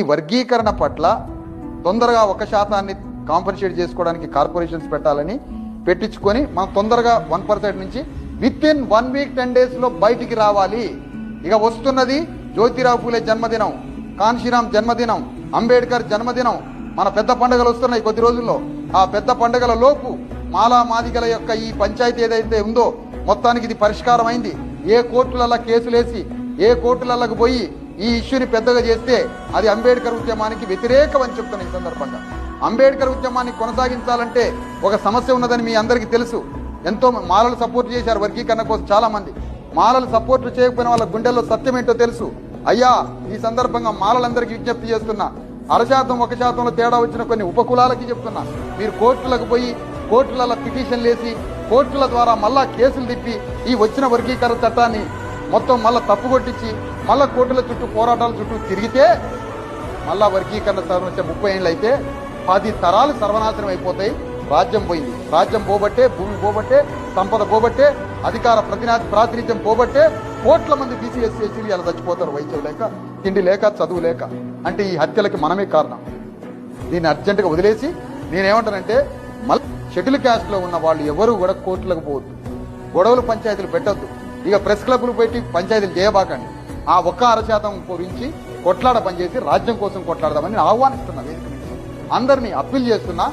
ఈ వర్గీకరణ పట్ల తొందరగా ఒక శాతాన్ని కాంపన్సేట్ చేసుకోవడానికి కార్పొరేషన్స్ పెట్టాలని పెట్టించుకొని మనం తొందరగా వన్ పర్సెంట్ నుంచి within one week ten డేస్లో బయటికి రావాలి. ఇక వస్తున్నది జ్యోతిరావు పూలే జన్మదినం కాన్షీరామ్ జన్మదినం అంబేద్కర్ జన్మదినం మన పెద్ద పండుగలు వస్తున్నాయి కొద్ది రోజుల్లో. ఆ పెద్ద పండుగల లోపు మాలా మాదిగల యొక్క ఈ పంచాయతీ ఏదైతే ఉందో మొత్తానికి ఇది పరిష్కారం అయింది ఏ కోర్టులలో కేసులేసి ఏ కోర్టులకు పోయి ఈ ఇష్యూని పెద్దగా చేస్తే అది అంబేద్కర్ ఉద్యమానికి వ్యతిరేకం అని చెప్తాను ఈ సందర్భంగా. అంబేద్కర్ ఉద్యమాన్ని కొనసాగించాలంటే ఒక సమస్య ఉన్నదని మీ అందరికీ తెలుసు. ఎంతో మాలలు సపోర్ట్ చేశారు వర్గీకరణ కోసం చాలా మంది మాలలు సపోర్ట్ చేయకపోయిన వాళ్ళ గుండెల్లో సత్యం ఏంటో తెలుసు. అయ్యా ఈ సందర్భంగా మాలలందరికీ విజ్ఞప్తి చేస్తున్నా. అర శాతం ఒక శాతంలో తేడా వచ్చిన కొన్ని ఉపకులాలకి చెప్తున్నా. మీరు కోర్టులకు పోయి కోర్టులలో పిటిషన్లు వేసి కోర్టుల ద్వారా మళ్ళా కేసులు తిప్పి ఈ వచ్చిన వర్గీకరణ చట్టాన్ని మొత్తం మళ్ళా తప్పు కొట్టించి మళ్ళా కోర్టుల చుట్టూ పోరాటాల చుట్టూ తిరిగితే మళ్ళా వర్గీకరణ సవరించే ముప్పై ఏళ్ళు అయితే పది తరాలు సర్వనాశనం అయిపోతాయి రాజ్యం పోయింది. రాజ్యం పోబట్టే భూమి పోబట్టే సంపద పోబట్టే అధికార ప్రతినా ప్రాతినిధ్యం పోబట్టే కోట్ల మంది బీసీ ఎస్సీ ఎస్సీలు ఇలా చచ్చిపోతారు వైద్యం లేక తిండి లేక చదువు లేక. అంటే ఈ హత్యలకి మనమే కారణం. దీన్ని అర్జెంటుగా వదిలేసి నేనేమంటానంటే మళ్ళీ షెడ్యూల్ క్యాస్ట్లో ఉన్న వాళ్ళు ఎవరు కూడా కోర్టులకు పోవద్దు. గొడవలు పంచాయతీలు పెట్టద్దు. ఇక ప్రెస్ క్లబ్లు పెట్టి పంచాయతీలు చేయబాకండి. ఆ ఒక్క అరశాతం గురించి కొట్లాడ పనిచేసి రాజ్యం కోసం కొట్లాడదామని ఆహ్వానిస్తున్నా వేదిక నుంచి. అందరినీ అప్పీల్ చేస్తున్నా.